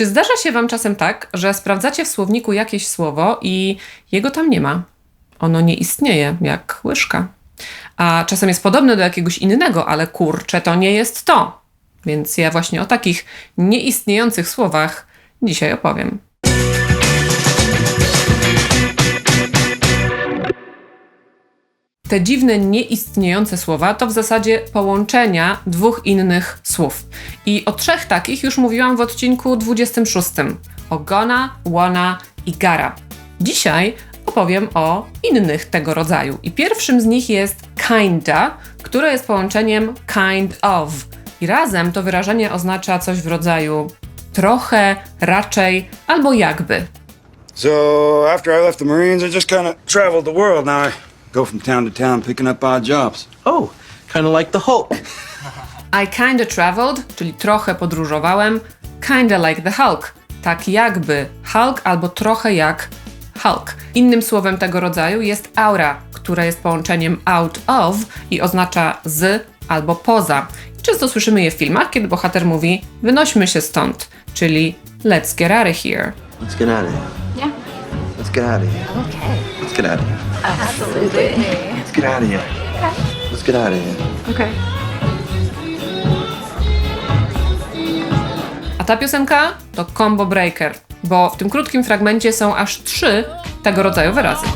Czy zdarza się Wam czasem tak, że sprawdzacie w słowniku jakieś słowo i jego tam nie ma? Ono nie istnieje, jak łyżka. A czasem jest podobne do jakiegoś innego, ale kurczę, to nie jest to. Więc ja właśnie o takich nieistniejących słowach dzisiaj opowiem. Te dziwne, nieistniejące słowa to w zasadzie połączenia dwóch innych słów. I o trzech takich już mówiłam w odcinku 26 o gonna, wanna i gara. Dzisiaj opowiem o innych tego rodzaju. I pierwszym z nich jest kinda, które jest połączeniem kind of. I razem to wyrażenie oznacza coś w rodzaju trochę, raczej albo jakby. So after I left the Marines, I just kind of traveled the world. Now I go from town to town picking up odd jobs. Oh, kind of like the Hulk. I kinda traveled, czyli trochę podróżowałem, kinda like the Hulk, tak jakby Hulk albo trochę jak Hulk. Innym słowem tego rodzaju jest aura, które jest połączeniem out of i oznacza z albo poza. I często słyszymy je w filmach, kiedy bohater mówi wynośmy się stąd, czyli let's get out of here. Let's get out of here. Yeah. Let's get out of here. Okay. Let's get out of here. Absolutely. Let's get out of here. Let's get out of here. Okay. A ta piosenka to combo breaker, bo w tym krótkim fragmencie są aż trzy tego rodzaju wyrazy.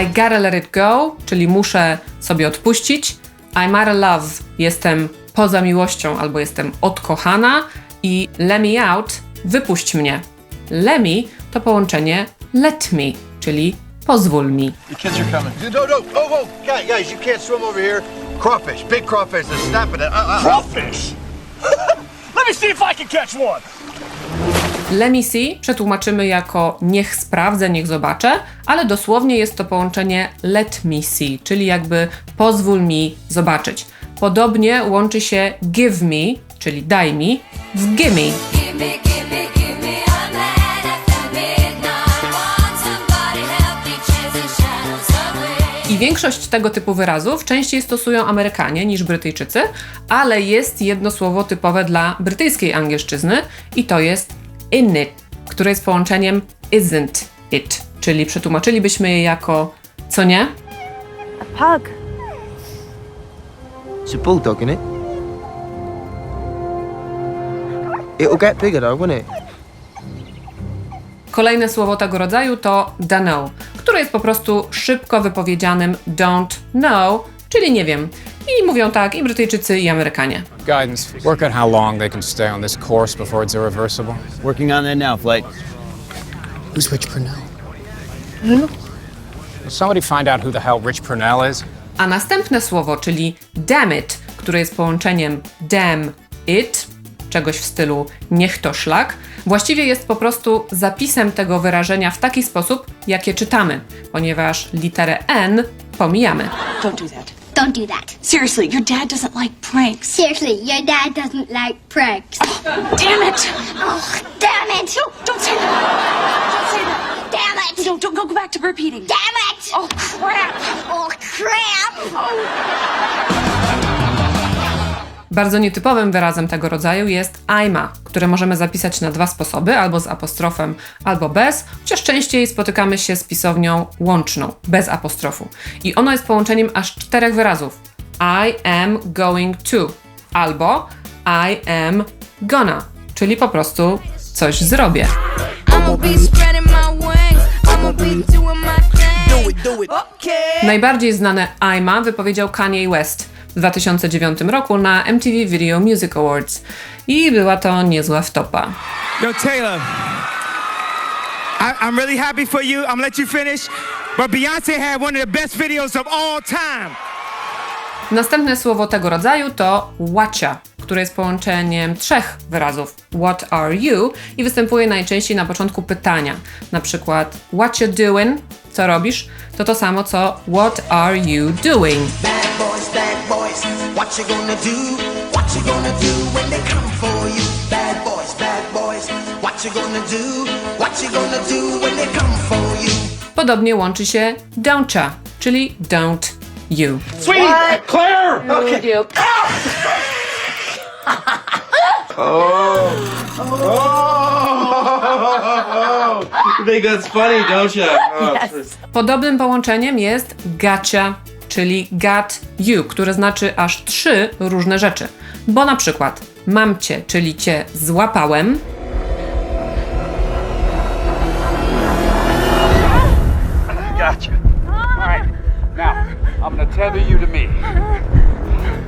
I gotta let it go, czyli muszę sobie odpuścić. I'm out of love, jestem poza miłością albo jestem odkochana. I let me out, wypuść mnie. Let me to połączenie let me, czyli pozwól mi. The kids are coming. No, no, oh, oh, guys, guys, you can't swim over here. Crawfish, big crawfish, they're snapping it. Uh, uh. Crawfish! Let me see if I can catch one! Let me see przetłumaczymy jako niech sprawdzę, niech zobaczę, ale dosłownie jest to połączenie let me see, czyli jakby pozwól mi zobaczyć. Podobnie łączy się give me, czyli daj mi, w gimme. I większość tego typu wyrazów częściej stosują Amerykanie niż Brytyjczycy, ale jest jedno słowo typowe dla brytyjskiej angielszczyzny i to jest in it, które jest połączeniem isn't it, czyli przetłumaczylibyśmy je jako co nie? A pug. It's a bulldog, innit? It'll get bigger though, won't it? Kolejne słowo tego rodzaju to don't know, które jest po prostu szybko wypowiedzianym don't know, czyli nie wiem. I mówią tak i Brytyjczycy, i Amerykanie. guidance. Work out how long they can stay on this course before it's irreversible. Working on that now, Flight. Who's Rich Purnell? Will somebody find out who the hell Rich Purnell is? A następne słowo, czyli damn it, które jest połączeniem damn it, czegoś w stylu niech to szlak, właściwie jest po prostu zapisem tego wyrażenia w taki sposób, jakie czytamy, ponieważ literę N pomijamy. Don't do that. Don't do that. Seriously, your dad doesn't like pranks. Seriously, your dad doesn't like pranks. Oh, damn it! Oh, damn it! Don't, don't say that. Don't say that. Damn it! Don't, don't go, go back to repeating. Damn it! Oh, crap! Oh, crap! Oh. Bardzo nietypowym wyrazem tego rodzaju jest I'ma, które możemy zapisać na dwa sposoby, albo z apostrofem, albo bez, chociaż częściej spotykamy się z pisownią łączną, bez apostrofu. I ono jest połączeniem aż czterech wyrazów. I am going to, albo I am gonna, czyli po prostu coś zrobię. Najbardziej znane I'ma wypowiedział Kanye West w 2009 roku na MTV Video Music Awards i była to niezła wtopa. Yo, Taylor, I, I'm really happy for you. I'm let you finish. But Beyonce had one of the best videos of all time. Następne słowo tego rodzaju to watcha, które jest połączeniem trzech wyrazów what are you i występuje najczęściej na początku pytania. Na przykład what you doing, co robisz, to to samo co what are you doing. What you gonna do? What you gonna do when they come for you? Bad boys, bad boys, what you gonna do? What you gonna do when they come for you? Podobnie łączy się don'tcha, czyli don't you. Sweet! Uh, Claire! Okay. Oh! Oh! You think that's funny, don't you? Oh, Podobnym połączeniem jest gotcha, czyli got you, które znaczy aż trzy różne rzeczy. Bo na przykład mam cię, czyli cię złapałem, Gotcha. Right. Now.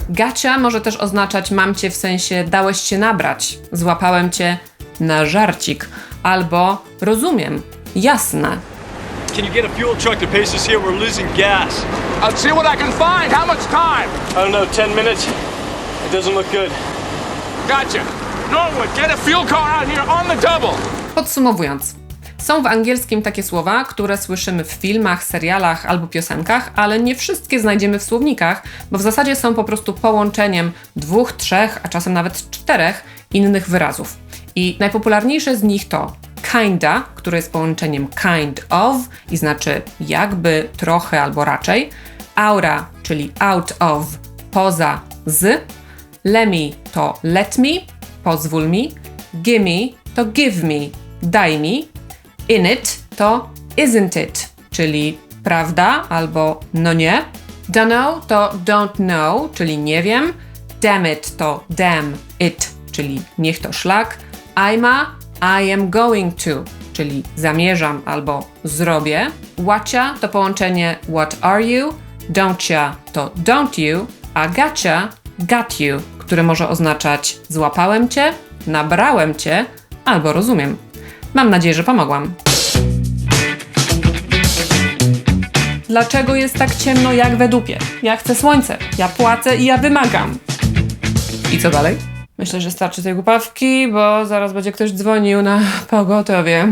Gacia może też oznaczać mam cię w sensie dałeś się nabrać, złapałem cię na żarcik, albo rozumiem, jasne. Can you get a fuel truck to pace us here? We're losing gas. I'll see what I can find. How much time? I don't know, 10 minutes? It doesn't look good. Gotcha. Norwood, get a fuel car out here on the double. Podsumowując, są w angielskim takie słowa, które słyszymy w filmach, serialach albo piosenkach, ale nie wszystkie znajdziemy w słownikach, bo w zasadzie są po prostu połączeniem dwóch, trzech, a czasem nawet czterech innych wyrazów. I najpopularniejsze z nich to kinda, które jest połączeniem kind of i znaczy jakby, trochę albo raczej, aura, czyli out of, poza, z, lemme to let me, pozwól mi, gimme to give me, daj mi, in it to isn't it, czyli prawda albo no nie. Dunno to don't know, czyli nie wiem. Damn it to damn it, czyli niech to szlak. I'ma, I am going to, czyli zamierzam albo zrobię. Whatcha to połączenie what are you, don'tcha to don't you, a gotcha got you, które może oznaczać złapałem cię, nabrałem cię albo rozumiem. Mam nadzieję, że pomogłam. Dlaczego jest tak ciemno jak we dupie? Ja chcę słońce, ja płacę i ja wymagam. I co dalej? Myślę, że starczy tej głupawki, bo zaraz będzie ktoś dzwonił na pogotowie.